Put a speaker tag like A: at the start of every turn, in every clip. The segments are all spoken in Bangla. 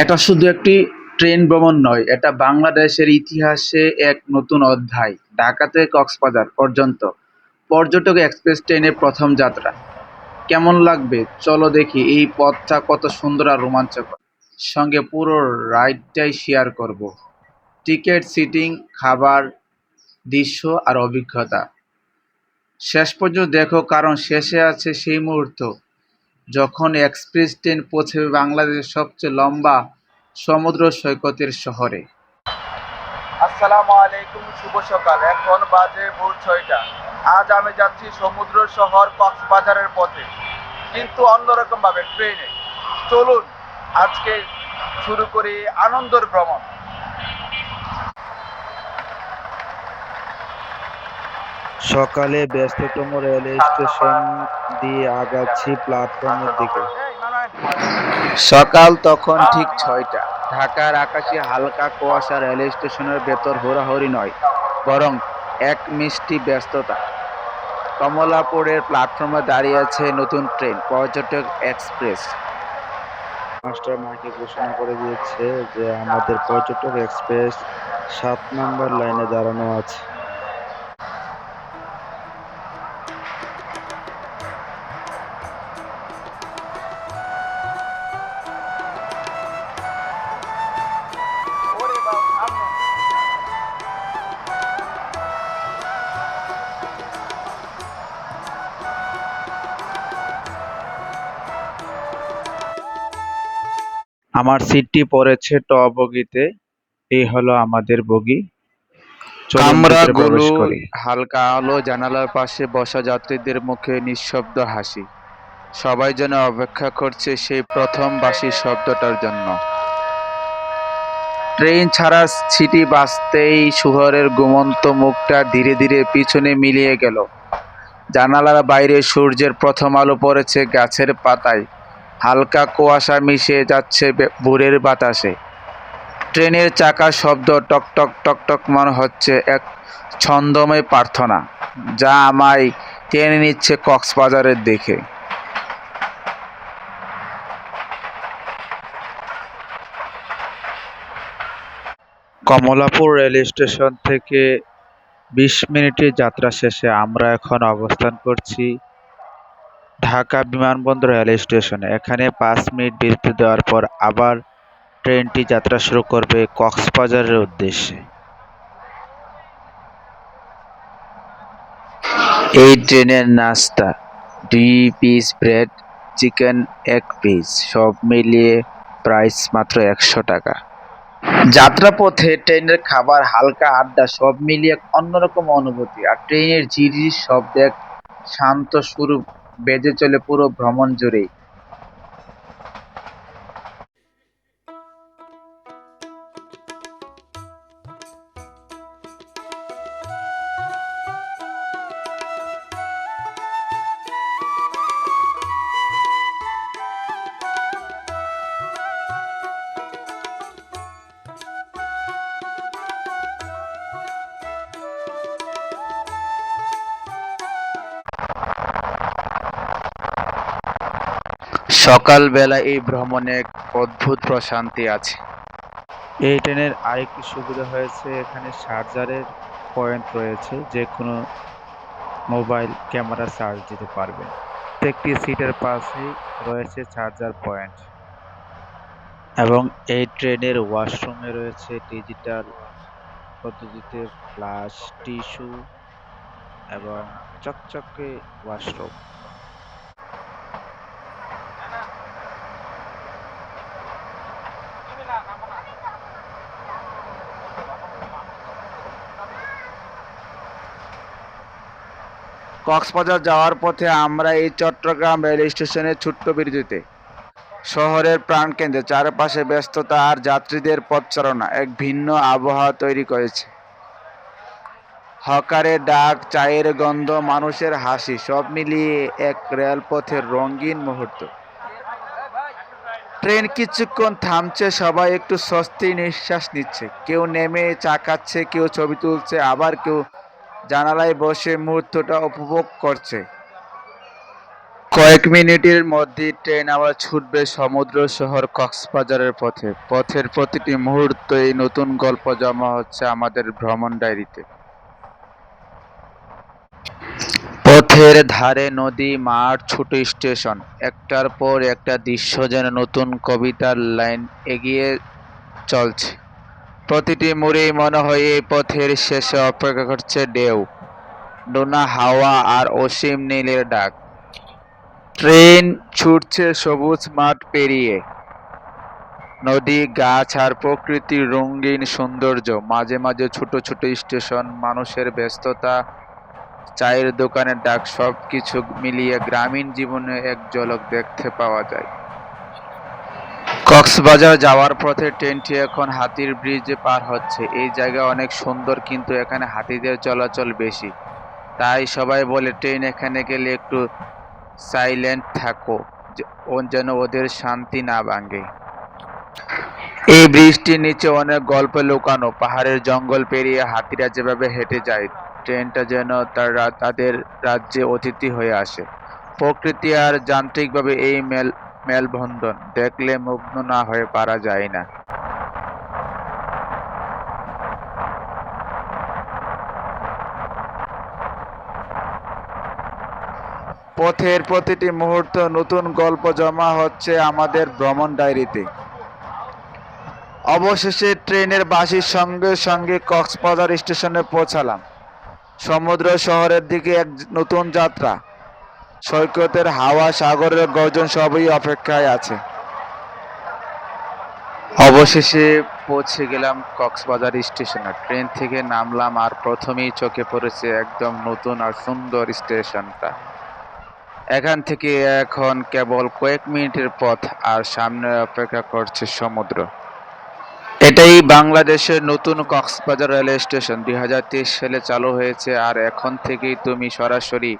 A: এটা শুধু একটি ট্রেন ভ্রমণ নয়, এটা বাংলাদেশের ইতিহাসে এক নতুন অধ্যায়। ঢাকা থেকে কক্সবাজার পর্যন্ত পর্যটক এক্সপ্রেস ট্রেনের প্রথম যাত্রা। কেমন লাগবে চলো দেখি এই পথটা কত সুন্দর আর রোমাঞ্চকর। সঙ্গে পুরো রাইডটাই শেয়ার করব। টিকিট, সিটিং, খাবার, দৃশ্য আর অভিজ্ঞতা। শেষ পর্যন্ত দেখো কারণ শেষে আছে সেই মুহূর্ত যখন এক্সপ্রেস ট্রেন পৌঁছবে বাংলাদেশের সবচেয়ে লম্বা সমুদ্র সৈকতের শহরে।
B: আসসালামু আলাইকুম, শুভ সকাল। এখন বাজে ভোর ছয়টা। আজ আমি যাচ্ছি সমুদ্র শহর কক্সবাজারের পথে। কিন্তু অন্যরকম ভাবে ট্রেনে। চলুন, আজকে শুরু করি আনন্দের ভ্রমণ।
C: সকালে ব্যস্ততম রেল স্টেশন দিয়ে আগাচ্ছি প্ল্যাটফর্মের দিকে।
A: সকাল তখন ঠিক ছয়টা। ঢাকার আকাশে হালকা কুয়াশা রেল স্টেশনের ভেতর হোরাহরি নয় বরং এক মিষ্টি ব্যস্ততা। কমলাপুরের প্ল্যাটফর্মে দাঁড়িয়ে আছে নতুন ট্রেন পর্যটক এক্সপ্রেস।
C: মাস্টার মাইকে ঘোষণা করে দিয়েছে যে আমাদের পর্যটক এক্সপ্রেস সাত নম্বর লাইনে দাঁড়ানো আছে।
A: আমার সিটটি পড়েছে ট বগিতে। এই হলো আমাদের বগি। চলুন
C: আমরা
A: ভিতরে প্রবেশ
C: গুলো-
A: করি। হালকা আলো জানালার পাশে বসা যাত্রীদের মুখে নিঃশব্দ হাসি। সবাই যেন অপেক্ষা করছে সেই প্রথম বাসি শব্দটার জন্য। ট্রেন ছাড়া সিটি বাজতেই শহরের ঘুমন্ত মুখটা ধীরে ধীরে পিছনে মিলিয়ে গেল। জানালার বাইরে সূর্যের প্রথম আলো পড়েছে গাছের পাতায়। হালকা কুয়াশা মিশে যাচ্ছে ভোরের বাতাসে। ট্রেনের চাকার শব্দ টক টক টক টক মনে হচ্ছে এক ছন্দময় প্রার্থনা, যা আমায় টেনে নিচ্ছে কক্সবাজারের দিকে। কমলাপুর রেল স্টেশন থেকে বিশ মিনিটের যাত্রা শেষে আমরা এখন অবস্থান করছি ঢাকা বিমানবন্দর রেল স্টেশনে। এখানে পাঁচ মিনিট বিরতি দেওয়ার পর আবার ট্রেনটি যাত্রা শুরু করবে কক্সবাজারের উদ্দেশ্যে। এই ট্রেনের নাস্তা, দুই পিস ব্রেড চিকেন এক পিস সব মিলিয়ে প্রাইস মাত্র একশো টাকা। যাত্রাপথে ট্রেনের খাবার হালকা আড্ডা, সব মিলিয়ে অন্যরকম অনুভূতি। আর ট্রেনের ঝিরিঝির শব্দ এক শান্ত সুর বেজে চলে পুরো ভ্রমণ জুড়েই। সকালবেলা এই ভ্রমণে এক অদ্ভুত প্রশান্তি আছে। এই ট্রেনের আরেকটি সুবিধা হয়েছে, এখানে চার্জারের পয়েন্ট রয়েছে যে কোনো মোবাইল ক্যামেরা চার্জ দিতে পারবেন। প্রত্যেকটি সিটের পাশেই রয়েছে চার্জার পয়েন্ট। এবং এই ট্রেনের ওয়াশরুমে রয়েছে ডিজিটাল পদ্ধতিতে ফ্লাশ টিস্যু এবং চকচকে ওয়াশরুম। কক্সবাজার যাওয়ার পথে আমরা এই চট্টগ্রাম রেল স্টেশনের ছোট্ট বিরতিতে। শহরের প্রাণকেন্দ্রে চারপাশে ব্যস্ততা আর যাত্রীদের পথচারণা এক ভিন্ন আবহাওয়া তৈরি করেছে। হকারের ডাক, চায়ের গন্ধ, মানুষের হাসি, সব মিলিয়ে এক রেলপথের রঙিন মুহূর্ত। ট্রেন কিছুক্ষণ থামছে, সবাই একটু স্বস্তি নিঃশ্বাস নিচ্ছে। কেউ নেমে চা খাচ্ছে কেউ ছবি তুলছে, আবার কেউ জানালায় বসে মুহূর্তটা উপভোগ করছে। কয়েক মিনিটের মধ্যে ট্রেন আবার ছুটবে সমুদ্র শহর কক্সবাজারের পথে। পথের প্রতিটি মুহূর্ত এই নতুন গল্প জমা হচ্ছে আমাদের ভ্রমণ ডায়েরিতে। পথের ধারে নদী, মাঠ, ছোট স্টেশন, একটার পর একটা দৃশ্য যেন নতুন কবিতার লাইন এগিয়ে চলছে। প্রতিটি মোড়েই মনে হয় এই পথের শেষে অপেক্ষা করছে ঢেউ। ডোনা, হাওয়া আর অসীম নীলের ডাক। ট্রেন ছুটছে সবুজ মাঠ পেরিয়ে। নদী, গাছ আর প্রকৃতির রঙিন সৌন্দর্য। মাঝে মাঝে ছোট ছোট স্টেশন, মানুষের ব্যস্ততা, চায়ের দোকানের ডাক সব কিছু মিলিয়ে গ্রামীণ জীবনে এক ঝলক দেখতে পাওয়া যায়। কক্সবাজার যাওয়ার পথে ট্রেনটি এখন হাতির ব্রিজে পার হচ্ছে। এই জায়গা অনেক সুন্দর, কিন্তু এখানে হাতিদের চলাচল বেশি। তাই সবাই বলে ট্রেন এখানে গেলে একটু সাইলেন্ট থাকো যেন ওদের শান্তি না ভাঙে। এই ব্রিজটির নিচে অনেক গল্প লুকানো, পাহাড়ের জঙ্গল পেরিয়ে হাতিরা যেভাবে হেঁটে যায়, ট্রেনটা যেন তারা তাদের রাজ্যে অতিথি হয়ে আসে। প্রকৃতি আর যান্ত্রিকভাবে এই মেল মেলবন্ধন, দেখলে মুগ্ধ না হয়ে পারা যায় না। পথের প্রতিটি মুহূর্ত নতুন গল্প জমা হচ্ছে আমাদের ভ্রমণ ডায়েরিতে। অবশেষে ট্রেনের বাসির সঙ্গে সঙ্গে কক্সবাজার স্টেশনে পৌঁছালাম। সমুদ্র শহরের দিকে এক নতুন যাত্রা। সৈকতের হাওয়া সাগরের গর্জন সবই অপেক্ষায় আছে। অবশেষে পৌঁছে গেলাম কক্সবাজার স্টেশনে। ট্রেন থেকে নামলাম আর প্রথমেই চোখে পড়েছে একদম নতুন আর সুন্দর স্টেশনটা। এখান থেকে এখন কেবল কয়েক মিনিটের পথ আর সামনে অপেক্ষা করছে সমুদ্র। এটাই বাংলাদেশের নতুন কক্সবাজার রেল স্টেশন। দুই হাজার তেইশ সালে চালু হয়েছে আর এখন থেকেই তুমি সরাসরি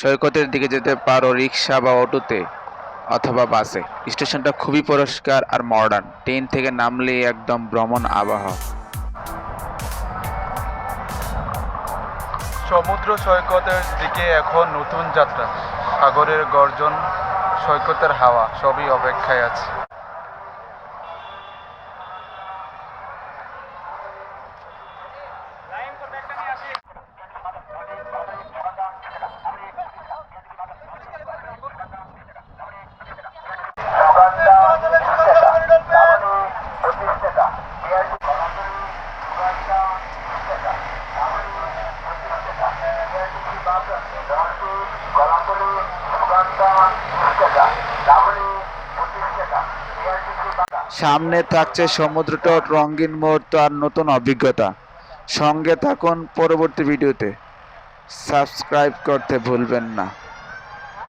A: সৈকতের দিকে যেতে পারো রিক্সা বা অটোতে অথবা বাসে। স্টেশনটা খুবই পরিষ্কার আর মডার্ন ট্রেন থেকে নামলে একদম ভ্রমণ আবহ।
B: সমুদ্র সৈকতের দিকে এখন নতুন যাত্রা। সাগরের গর্জন, সৈকতের হাওয়া, সবই অপেক্ষায় আছে।
A: সামনে থাকছে সমুদ্র সমুদ্রটা রঙিন মুহূর্ত আর নতুন অভিজ্ঞতা। সঙ্গে থাকুন পরবর্তী ভিডিওতে। সাবস্ক্রাইব করতে ভুলবেন না।